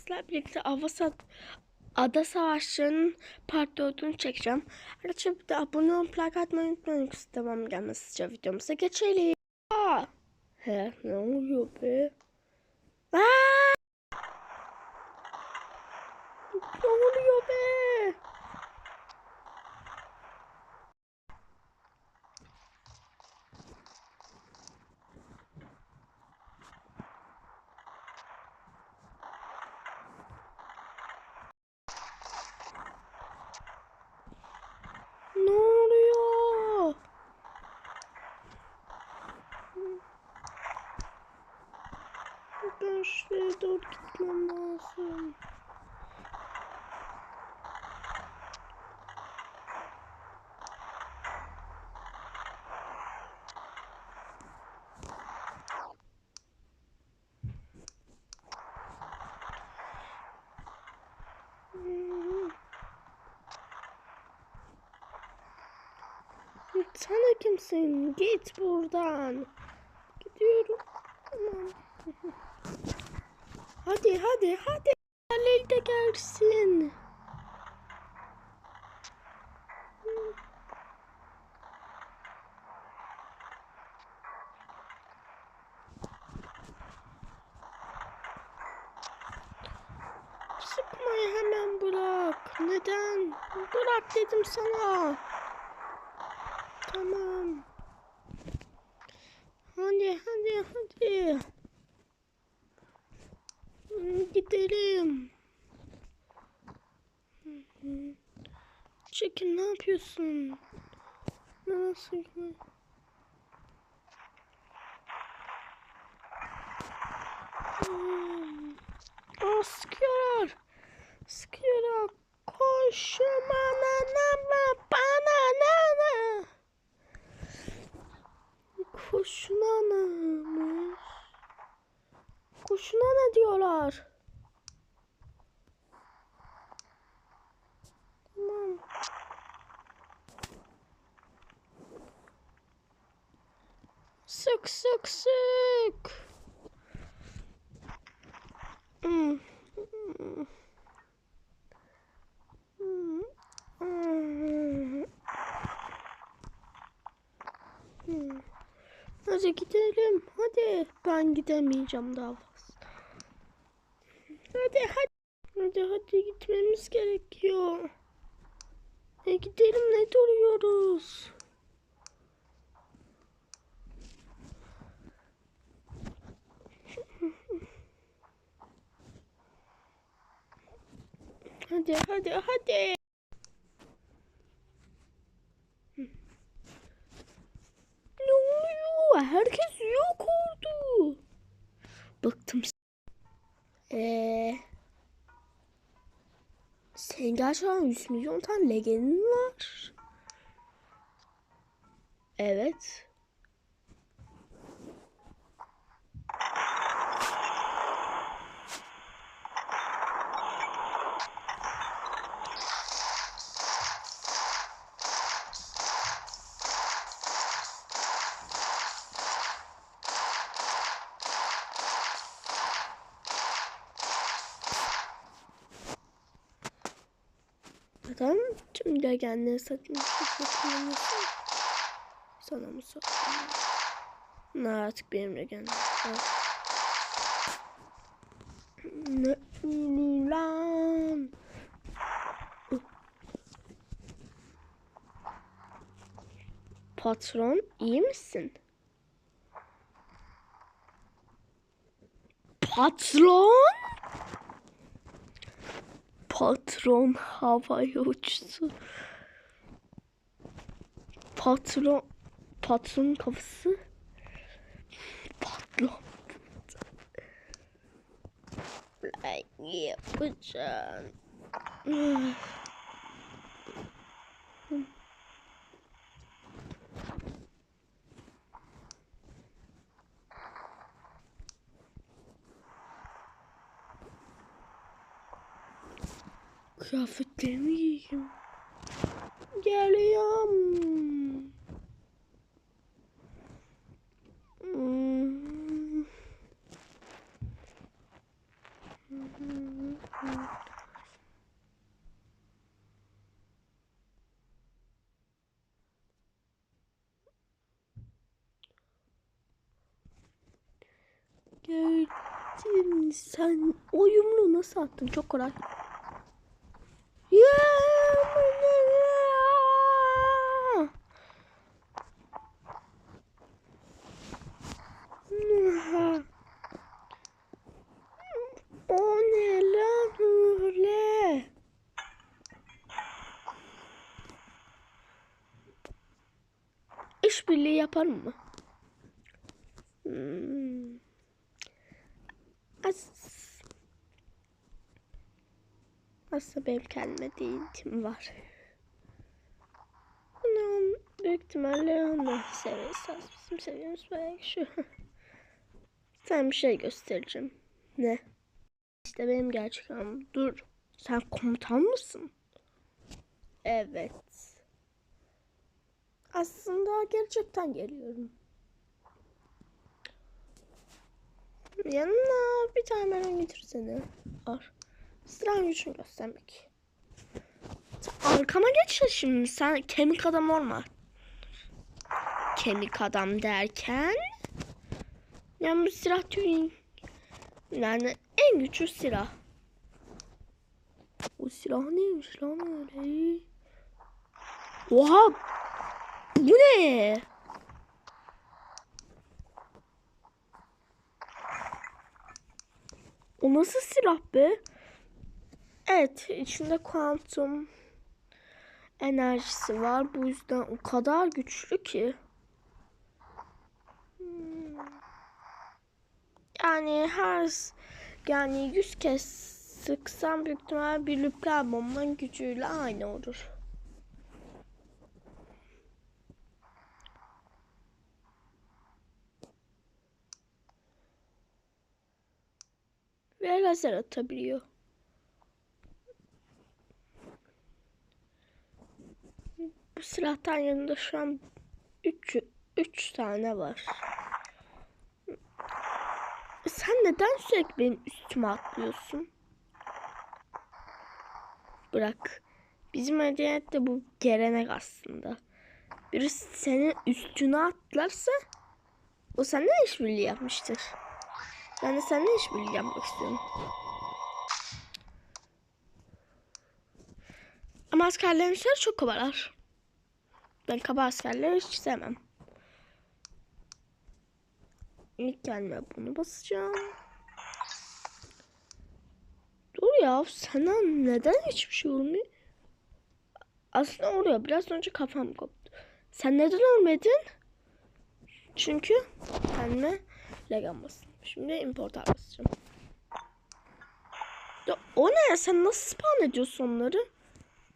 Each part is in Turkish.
Sizlerle birlikte Avasat Ada Savaşları'nın part 4'ünü çekeceğim. Arkadaşlar bir de abone olup like atmayı unutmayın. Yoksa devam gelmesi videomuza geçelim. Aa! He ne oluyor be? Aa! Ne oluyor be? Ne oluyor? Ben şuraya doğru gitmem lazım. Hmm. De kimsin? Git buradan. Gidiyorum. Hadi hadi hadi. Halil de gelsin. Sıkmayı hemen bırak. Neden? Bırak dedim sana. Tamam. Hadi hadi hadi. Gidelim. Çekil ne yapıyorsun? Nasıl? Hmm. Aa, sıkıyorlar. Sıkıyorlar. Koşun bana Koşun anamış. Koşun ana diyorlar. Tamam. Sık sık sık. Hmm. Hmm. Hmm. Hmm. Hmm. Hadi gidelim. Hadi. Ben gidemeyeceğim daha fazla. Hadi hadi. Hadi hadi gitmemiz gerekiyor. E gidelim ne duruyoruz? Hadi hadi hadi. Ne oluyor? Herkes yok oldu. Bıktım. Eee. Senin gerçekten 100 milyon tane legendin var. Evet. Neden tüm legendleri satmış? Sana mı satayım? Ne artık benim legendim. var. Ne ünlü lan? Patron iyi misin? Patron? Patron havaya uçtu. Patron patronun kafası patron. Ay yapacağım. Kıyafetlerimi giyeyim. Geliyorum. Gördüm sen o yumruğu nasıl attın çok kolay. O ne lan öyle? İşbirliği yapar mı? Hmm. As Aslında benim kendime değintim var. Anam büyük ihtimalle onu seviyorsa bizim seviyemiz belki şu. Sen bir şey göstereceğim. Ne? İşte benim gerçek anım. Dur. Sen komutan mısın? Evet. Aslında gerçekten geliyorum. Yanına bir tane meron getirsene. Ar. Sıran gücünü göstermek. Arkama geç şimdi. Sen kemik adam olma. Kemik adam derken yani bu silah türü yani en güçlü silah. O silah neymiş lan öyle? Oha! Bu ne? O nasıl silah be? Evet, içinde kuantum enerjisi var. Bu yüzden o kadar güçlü ki. Hmm. Yani her yani 100 kez sıksam büyük ihtimal bir nükleer bombanın gücüyle aynı olur. Ve lazer atabiliyor. Bu silahtan yanında şu an 3 3 tane var. Sen neden sürekli benim üstüme atlıyorsun? Bırak. Bizim medeniyette bu gelenek aslında. Birisi senin üstüne atlarsa o seninle işbirliği yapmıştır. Ben de seninle işbirliği yapmak istiyorum. Ama askerlerin çok kabalar. Ben kaba askerleri hiç sevmem. İlk gelme bunu basacağım. Dur ya sana neden hiçbir şey olmuyor? Aslında oluyor. Biraz önce kafam koptu. Sen neden ölmedin? Çünkü kendime legan bastım. Şimdi importer basacağım. Ya, o ne? Sen nasıl spawn ediyorsun onları?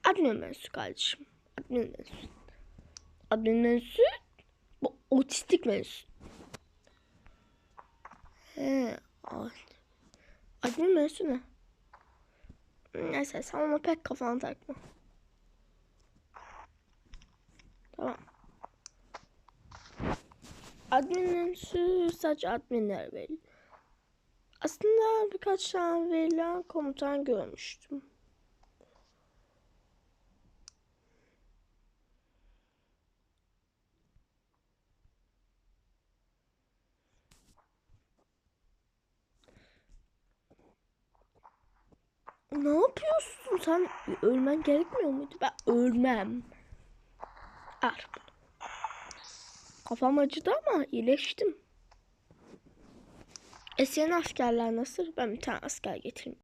Admin menüsü kardeşim. Admin menüsü. Admin menüsü bu otistik menüsü. He. Admin menüsü ne? Neyse sen ona pek kafanı takma. Tamam. Admin menüsü sadece adminler belli. Aslında birkaç tane verilen komutan görmüştüm. Ne yapıyorsun sen? Ölmen gerekmiyor muydu? Ben ölmem. Bunu. Kafam acıdı ama iyileştim. E senin askerler nasıl? Ben bir tane asker getireyim.